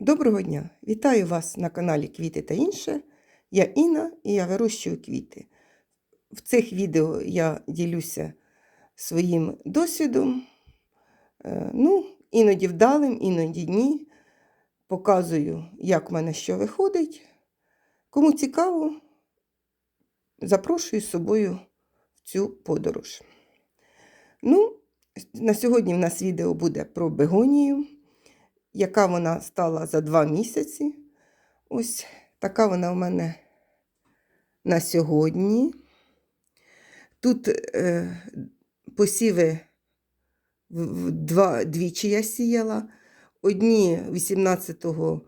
Доброго дня! Вітаю вас на каналі Квіти та інше. Я Інна і я вирощую квіти. В цих відео я ділюся своїм досвідом. Е, Ну, іноді вдалим, іноді ні. Показую, як в мене що виходить. Кому цікаво, запрошую з собою в цю подорож. Ну, на сьогодні в нас відео буде про бегонію яка вона стала за два місяці. Ось така вона у мене на сьогодні. Тут е, посіви в- в два, двічі я сіяла. Одні 18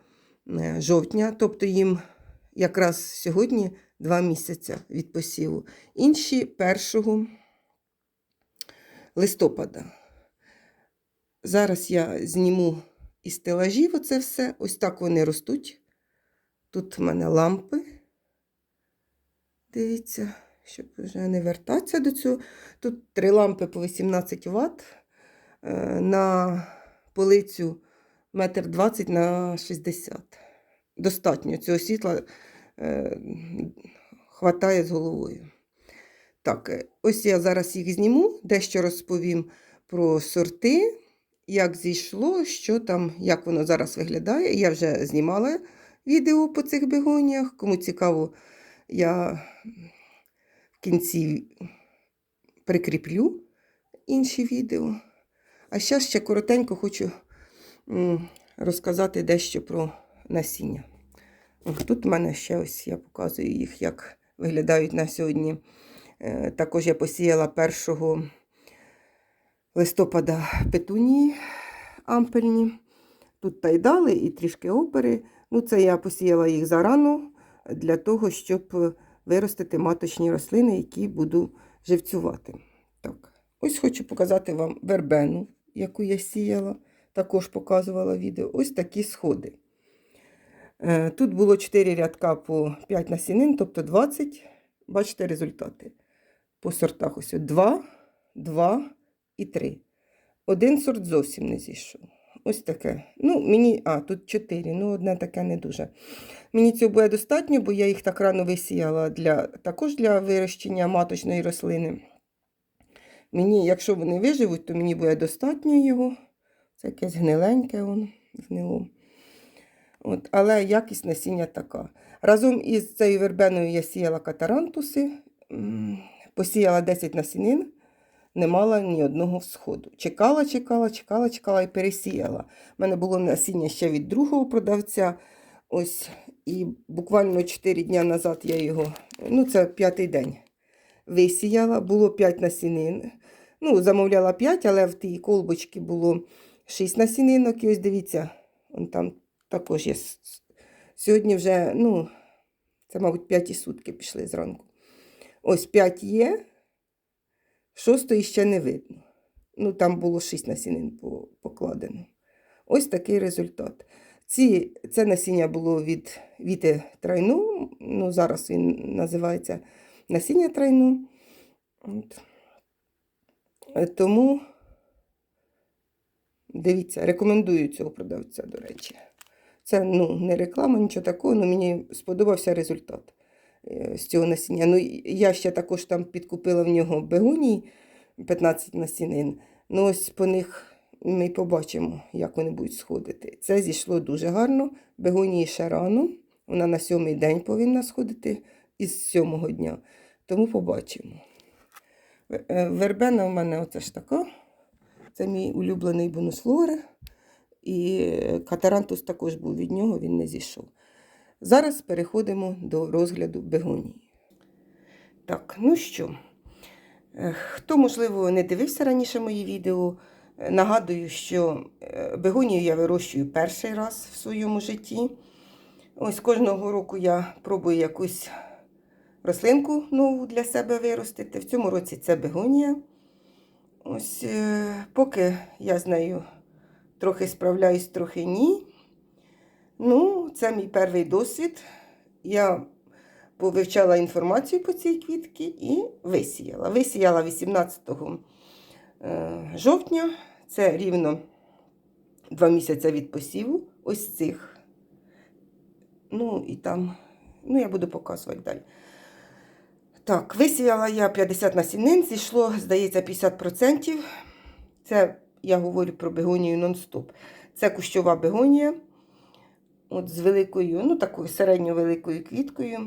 е, жовтня, тобто їм якраз сьогодні два місяці від посіву. Інші 1 листопада. Зараз я зніму із стелажів оце все. Ось так вони ростуть. Тут в мене лампи. Дивіться, щоб вже не вертатися до цього. Тут три лампи по 18 Вт. Е, На полицю 1,20 на 60 Достатньо цього світла е, хватає з головою. Так, е, ось я зараз їх зніму, дещо розповім про сорти як зійшло, що там, як воно зараз виглядає. Я вже знімала відео по цих бегоніях. Кому цікаво, я в кінці прикріплю інші відео. А зараз ще коротенько хочу розказати дещо про насіння. Тут в мене ще ось я показую їх, як виглядають на сьогодні. Е, Також я посіяла першого листопада петунії ампельні. Тут тайдали і трішки опери. Ну, це я посіяла їх зарано для того, щоб виростити маточні рослини, які буду живцювати. Так. Ось хочу показати вам вербену, яку я сіяла, також показувала відео. Ось такі сходи. Е, Тут було 4 рядка по 5 насінин, тобто 20. Бачите результати. По сортах ось 2, 2, і три. Один сорт зовсім не зійшов. Ось таке. Ну, мені, а, тут чотири, ну, одне таке не дуже. Мені цього буде достатньо, бо я їх так рано висіяла для, також для вирощення маточної рослини. Мені, якщо вони виживуть, то мені буде достатньо його. Це якесь гниленьке воно гнило. От, але якість насіння така. Разом із цією вербеною я сіяла катарантуси, посіяла 10 насінин не мала ні одного всходу. Чекала, чекала, чекала, чекала і пересіяла. У мене було насіння ще від другого продавця. Ось, І буквально 4 дні назад я його, ну це п'ятий день, висіяла. Було 5 насінин. Ну, замовляла 5, але в тій колбочці було 6 насінинок. І ось дивіться, он там також є. Сьогодні вже, ну, це, мабуть, п'яті сутки пішли зранку. Ось 5 є. Шостої ще не видно. Ну, там було шість насінин покладено. Ось такий результат. Ці, це насіння було від віти трайну. Ну, зараз він називається насіння трайну. От. Е, Тому дивіться, рекомендую цього продавця, до речі. Це ну, не реклама, нічого такого, але мені сподобався результат з цього насіння. Ну, я ще також там підкупила в нього бегоній 15 насінин. Ну, ось по них ми побачимо, як вони будуть сходити. Це зійшло дуже гарно. Бегонії ще рано. Вона на сьомий день повинна сходити із сьомого дня. Тому побачимо. Е, Вербена в мене оце ж така. Це мій улюблений бонусфлори. І е, катарантус також був від нього, він не зійшов. Зараз переходимо до розгляду бегонії. Так, ну що, е, хто, можливо, не дивився раніше мої відео, е, нагадую, що е, бегонію я вирощую перший раз в своєму житті. Ось кожного року я пробую якусь рослинку нову для себе виростити. В цьому році це бегонія. Ось поки я з нею трохи справляюсь, трохи ні. Ну, це мій перший досвід. Я повивчала інформацію по цій квітці і висіяла. Висіяла 18 е, жовтня, це рівно два місяці від посіву ось цих Ну і там, ну я буду показувати далі. Так, висіяла я 50 насінин, зійшло, здається, 50%. Це я говорю про бегонію нон-стоп. Це кущова бегонія. От з великою, ну такою середньо-великою квіткою.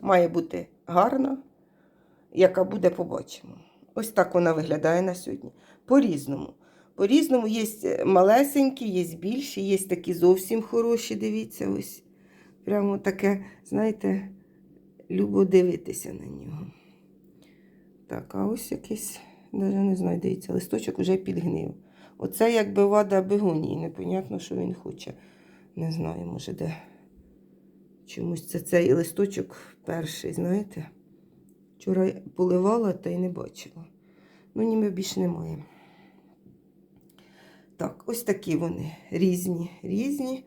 Має бути гарна, яка буде, побачимо. Ось так вона виглядає на сьогодні. По-різному. По-різному є малесенькі, є більші, є такі зовсім хороші, дивіться, ось. Прямо таке, знаєте, любо дивитися на нього. Так, а ось якийсь, навіть не знаю, дивіться, листочок вже підгнив. Оце якби вада бегонії, непонятно, що він хоче. Не знаю, може, де. Чомусь це цей листочок перший, знаєте. Вчора поливала та й не бачила. Ну, ніби більше немає. Так, ось такі вони різні, різні.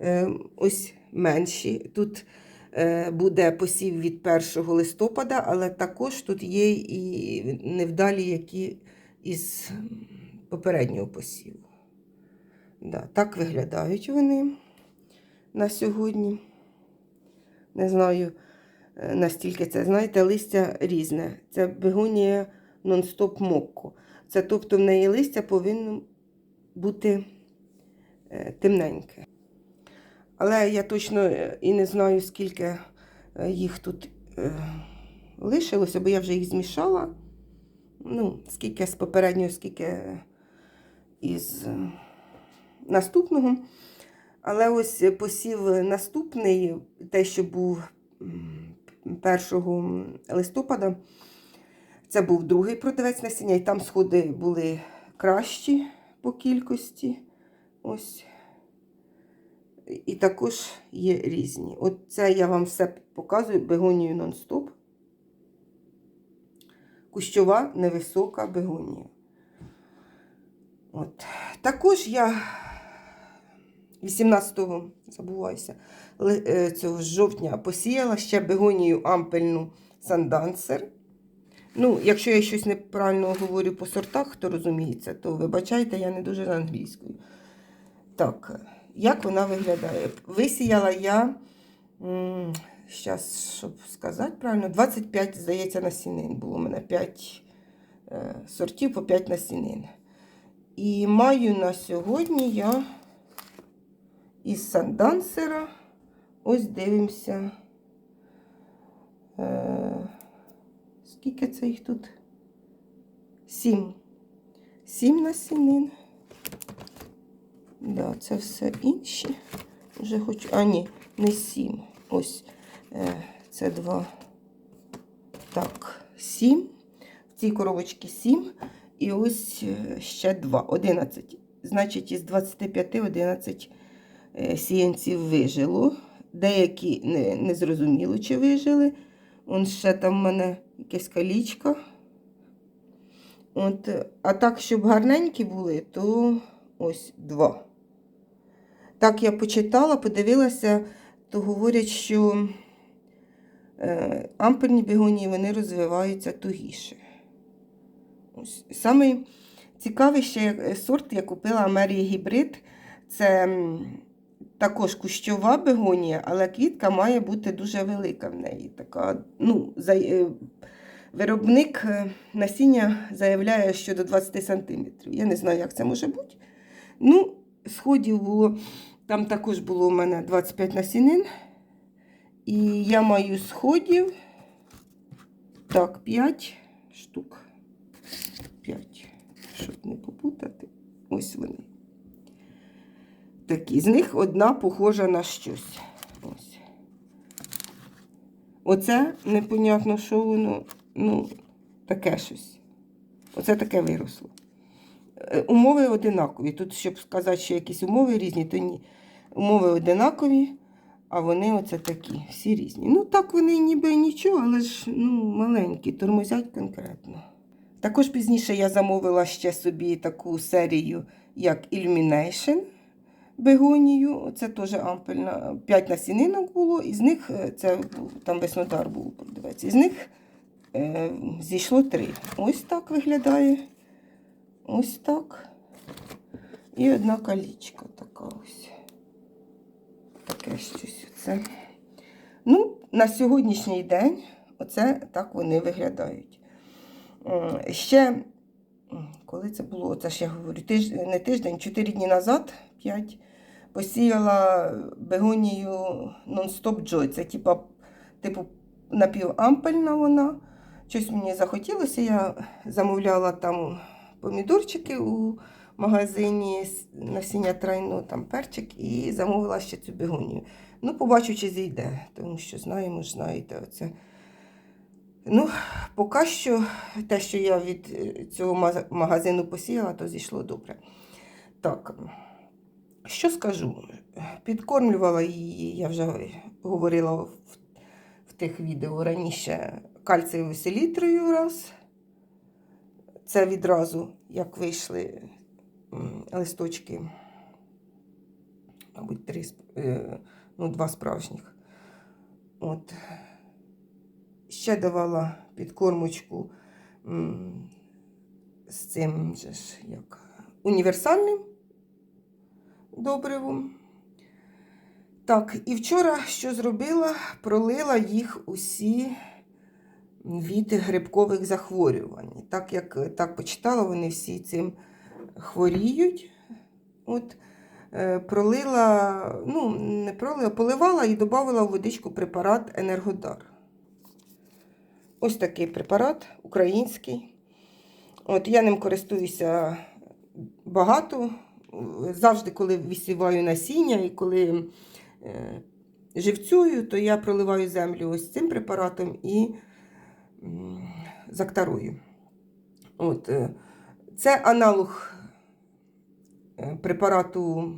Е, ось менші. Тут е, буде посів від 1 листопада, але також тут є і невдалі, які із попереднього посіву. Да, так виглядають вони на сьогодні. Не знаю, е, настільки це. Знаєте, листя різне. Це бегонія нон-стоп мокко. Це тобто в неї листя повинно бути е, темненьке. Але я точно е, і не знаю, скільки їх тут лишилося, бо я вже їх змішала. Ну, скільки з попереднього, скільки із наступного. Але ось посів наступний, те, що був 1 листопада, це був другий продавець насіння, і там сходи були кращі по кількості. Ось. І також є різні. От це я вам все показую бегонію нон-стоп. Кущова невисока бегонія. От. Також я 18-го, забуваюся, е, цього жовтня посіяла ще бегонію ампельну сандансер. Ну, якщо я щось неправильно говорю по сортах, хто розуміється, то вибачайте, я не дуже англійською. Так, як вона виглядає? Висіяла я, зараз, щоб сказати правильно, 25, здається, насінин. Було у мене 5 е, сортів по 5 насінин. І маю на сьогодні я із сандансера. Ось дивимося. Е, скільки це їх тут? Сім. Сім насінин. Да, це все інші. Вже хочу. А, ні, не сім. Ось е, це два. Так, сім. В цій коробочці сім. І ось е, ще два. Одинадцять. Значить, із 25 11 е, сіянців вижило. Деякі не, не зрозуміло, чи вижили. Он ще там в мене якесь калічка. От, е, а так, щоб гарненькі були, то ось два. Так я почитала, подивилася, то говорять, що е, амперні бігонії вони розвиваються тугіше. Ось. Саме цікавий ще е, сорт я купила Амерії гібрид. Це також кущова бегонія, але квітка має бути дуже велика в неї. Така, ну, за, е, виробник е, насіння заявляє, що до 20 см. Я не знаю, як це може бути. Ну, сходів було, там також було у мене 25 насінин. І я маю сходів. Так, 5 штук. 5. Щоб не попутати. Ось вони. Такі. З них одна похожа на щось. Ось. Оце непонятно, що воно, ну, таке щось. Оце таке виросло. Е, Умови одинакові. Тут, щоб сказати, що якісь умови різні, то ні. Умови одинакові, а вони оце такі, всі різні. Ну, так вони ніби нічого, але ж ну, маленькі, тормозять конкретно. Також пізніше я замовила ще собі таку серію, як Illumination бегонію. Це теж ампельна. 5 насінинок було, із них е, це там веснодар був, продавець. Із них е, зійшло три. Ось так виглядає. Ось так. І одна калічка така ось. Таке щось оце. Ну, на сьогоднішній день оце так вони виглядають. Ще, м, коли це було, це ж я говорю, тиж, не тиждень, 4 дні назад, 5, посіяла бегонію Non-Stop Joy. Це типа, типу напівампельна вона. Щось мені захотілося, я замовляла там помідорчики у магазині насіння трайну, там перчик, і замовила ще цю бегонію. Ну, побачу, чи зійде, тому що знаємо знаєте, оце. Ну, поки що те, що я від е, цього магазину посіяла, то зійшло добре. Так, що скажу? Підкормлювала її, я вже говорила в, в тих відео раніше кальцієвою селітрою раз. Це відразу, як вийшли листочки, мабуть, три, е, ну, два справжніх. От. Ще давала підкормочку з цим же ж, як універсальним добривом. Так, і вчора що зробила? Пролила їх усі від грибкових захворювань. Так як так почитала, вони всі цим хворіють. От, е, пролила, ну, не пролила, поливала і додавала в водичку препарат Енергодар. Ось такий препарат український. От я ним користуюся багато. Завжди, коли висіваю насіння і коли е, живцюю, то я проливаю землю ось цим препаратом і м, зактарую. От, е, це аналог е, препарату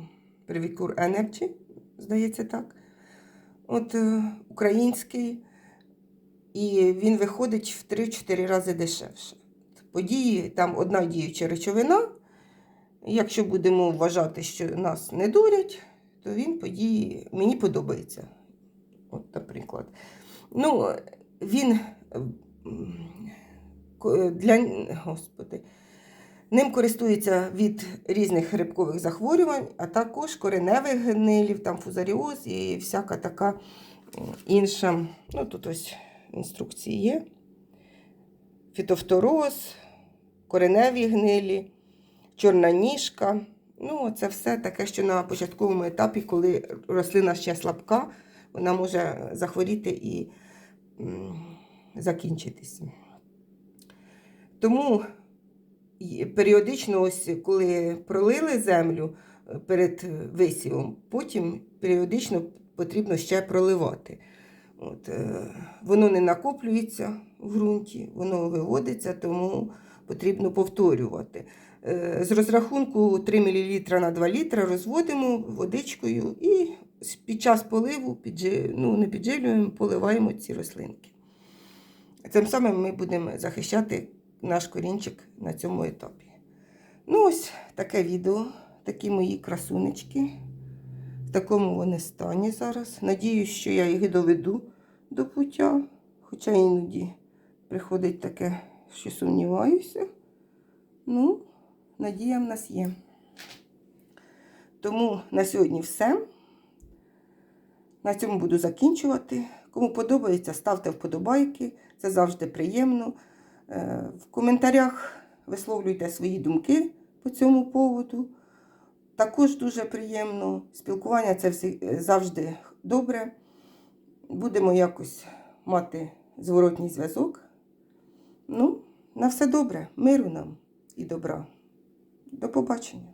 Previcur Energy, здається так. От український. І він виходить в 3-4 рази дешевше. Події, там одна діюча речовина. Якщо будемо вважати, що нас не дурять, то він події мені подобається. От, наприклад. Ну, він для господи, ним користується від різних грибкових захворювань, а також кореневих гнилів, там фузаріоз і всяка така інша. Ну, тут ось інструкції є. Фітофтороз, кореневі гнилі, чорна ніжка. Ну, це все таке, що на початковому етапі, коли рослина ще слабка, вона може захворіти і закінчитися. Тому періодично, ось коли пролили землю е, перед висівом, потім періодично потрібно ще проливати. От, е, воно не накоплюється в ґрунті, воно виводиться, тому потрібно повторювати. Е, з розрахунку 3 мл на 2 літра розводимо водичкою і під час поливу піджи, ну, не піджилюємо, поливаємо ці рослинки. Тим самим ми будемо захищати наш корінчик на цьому етапі. Ну, ось таке відео, такі мої красунечки. В такому вони стані зараз. Надіюсь, що я їх доведу до пуття. Хоча іноді приходить таке, що сумніваюся. Ну, надія в нас є. Тому на сьогодні все. На цьому буду закінчувати. Кому подобається, ставте вподобайки. Це завжди приємно. Е, В коментарях висловлюйте свої думки по цьому поводу. Також дуже приємно. Спілкування це е, завжди добре. Будемо якось мати зворотній зв'язок. Ну, на все добре, миру нам і добра. До побачення.